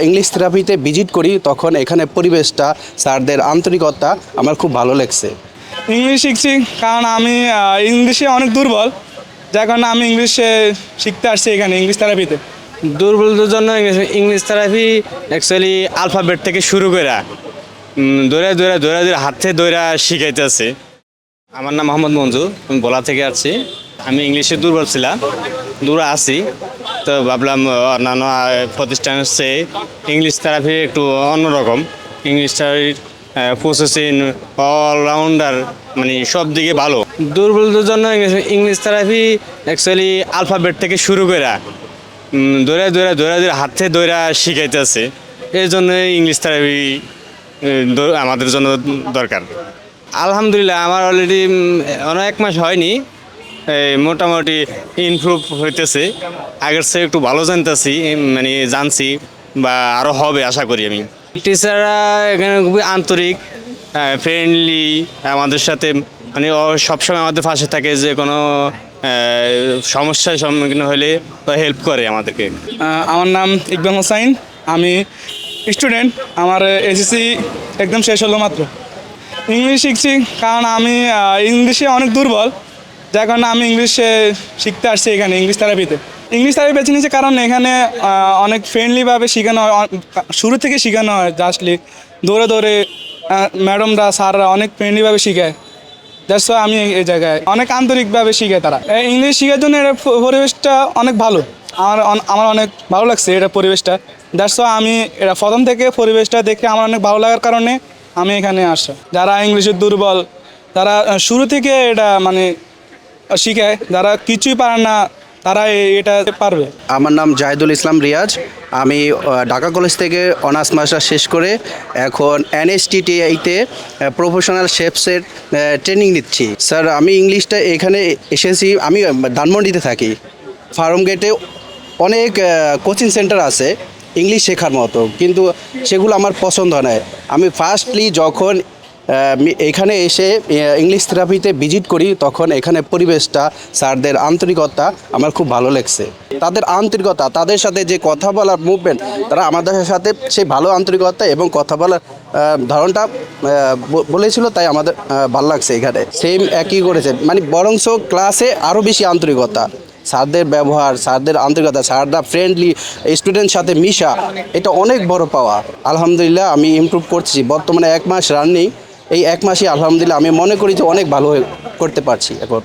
English থেরাপিতে visit করি তখন এখানে পরিবেশটা স্যারদের আন্তরিকতা আমার খুব ভালো লাগছে। ইংলিশ শিখছি কারণ আমি ইংলিশে অনেক দুর্বল যার কারণে আমি ইংলিশে শিখতে আসছি এখানে ইংলিশ থেরাপিতে। দুর্বলদের জন্য ইংলিশ- থেরাপি অ্যাকচুয়ালি আলফাবেট থেকে শুরু করে দৌড়া দৌড়া দৌড়া দৌড়া হাত থেকে দৌড়া শিখাইতেছে। আমার নাম মোহাম্মদ মঞ্জু আমি বলা থেকে আসছি। আমি ইংলিশে দুর্বল ছিলাম। দূরে আছি, তো ভাবলাম অন্যান্য প্রতিষ্ঠান হচ্ছে ইংলিশ থেরাপি একটু অন্যরকম। ইংলিশ থেরাপির প্রসেসিং অলরাউন্ডার মানে সব দিকে ভালো। দুর্বলদের জন্য ইংলিশ- থেরাপি অ্যাকচুয়ালি আলফাবেট থেকে শুরু করে দৌড়া দৌড়া দৌড়া দৌড়া হাত দৌড়া শিখাইতেছে এই জন্য ইংলিশ থেরাপি আমাদের জন্য দরকার। আলহামদুলিল্লাহ, আমার অলরেডি অনেক মাস হয়নি। মোটামুটি ইমপ্রুভ হইতেছে। আগের চেয়ে একটু ভালো জানতেছি মানে জানছি বা আরও হবে আশা করি আমি। টিচাররা এখানে খুবই আন্তরিক ফ্রেন্ডলি আমাদের সাথে মানে সবসময় আমাদের পাশে থাকে, যে কোনো সমস্যার সম্মুখীন হলে হেল্প করে আমাদেরকে। আমার নাম ইকবাল হোসাইন, আমি স্টুডেন্ট আমার এসএসসি একদম শেষ হলো মাত্র। ইংলিশ শিখছি, কারণ আমি ইংলিশে অনেক দুর্বল যার কারণে আমি ইংলিশে শিখতে আসছি এখানে ইংলিশ থেরাপিতে ইংলিশ থেরাপি বেছে নিয়েছি কারণ, এখানে অনেক ফ্রেন্ডলিভাবে শেখানো হয় শুরু থেকে শেখানো হয় জাস্টলি দৌড়ে দৌড়ে ম্যাডামরা স্যাররা অনেক ফ্রেন্ডলিভাবে শেখায়। দ্যাটস আমি এই জায়গায়, অনেক আন্তরিকভাবে শিখে তারা। ইংলিশ শেখার জন্য এটা পরিবেশটা অনেক ভালো। আমার আমার অনেক ভালো লাগছে এটা পরিবেশটা। দ্যাটস আমি এটা প্রথম থেকে পরিবেশটা দেখে আমার অনেক ভালো লাগার কারণে আমি এখানে আসা। যারা ইংলিশে দুর্বল, তারা শুরু থেকে এটা মানে শিখায় যারা কিছুই পারে না, তারা এটা পারবে। আমার নাম জাহিদুল ইসলাম রিয়াজ। আমি ঢাকা কলেজ থেকে অনার্স মাস্টার শেষ করে এখন এনএসটিটিআইতে প্রফেশনাল শেফসের ট্রেনিং নিচ্ছি। স্যার, আমি ইংলিশটা এখানে এসেছি। আমি ধানমন্ডিতে থাকি। ফার্ম গেটে অনেক কোচিং সেন্টার আছে, ইংলিশ শেখার মতো। কিন্তু সেগুলো আমার পছন্দ নয়। আমি ফার্স্টলি যখন এখানে এসে ইংলিশ থেরাপিতে ভিজিট করি, তখন এখানে পরিবেশটা, স্যারদের আন্তরিকতা আমার খুব ভালো লাগছে। তাদের আন্তরিকতা, তাদের সাথে যে কথা বলার মুভমেন্ট তারা আমাদের সাথে সেই ভালো আন্তরিকতা এবং কথা বলার ধরনটা বলেছিল, তাই আমাদের ভালো লাগছে এখানে। সেম একই করেছে। মানে বরংস ক্লাসে আরও বেশি আন্তরিকতা। স্যারদের ব্যবহার, স্যারদের আন্তরিকতা, স্যাররা ফ্রেন্ডলি স্টুডেন্ট সাথে মিশা, এটা অনেক বড় পাওয়া আলহামদুলিল্লাহ, আমি ইমপ্রুভ করছি। বর্তমানে এক মাস রানিং এই এক মাসে আলহামদুলিল্লাহ আমি মনে করি যে অনেক ভালো করতে পারছি এখন।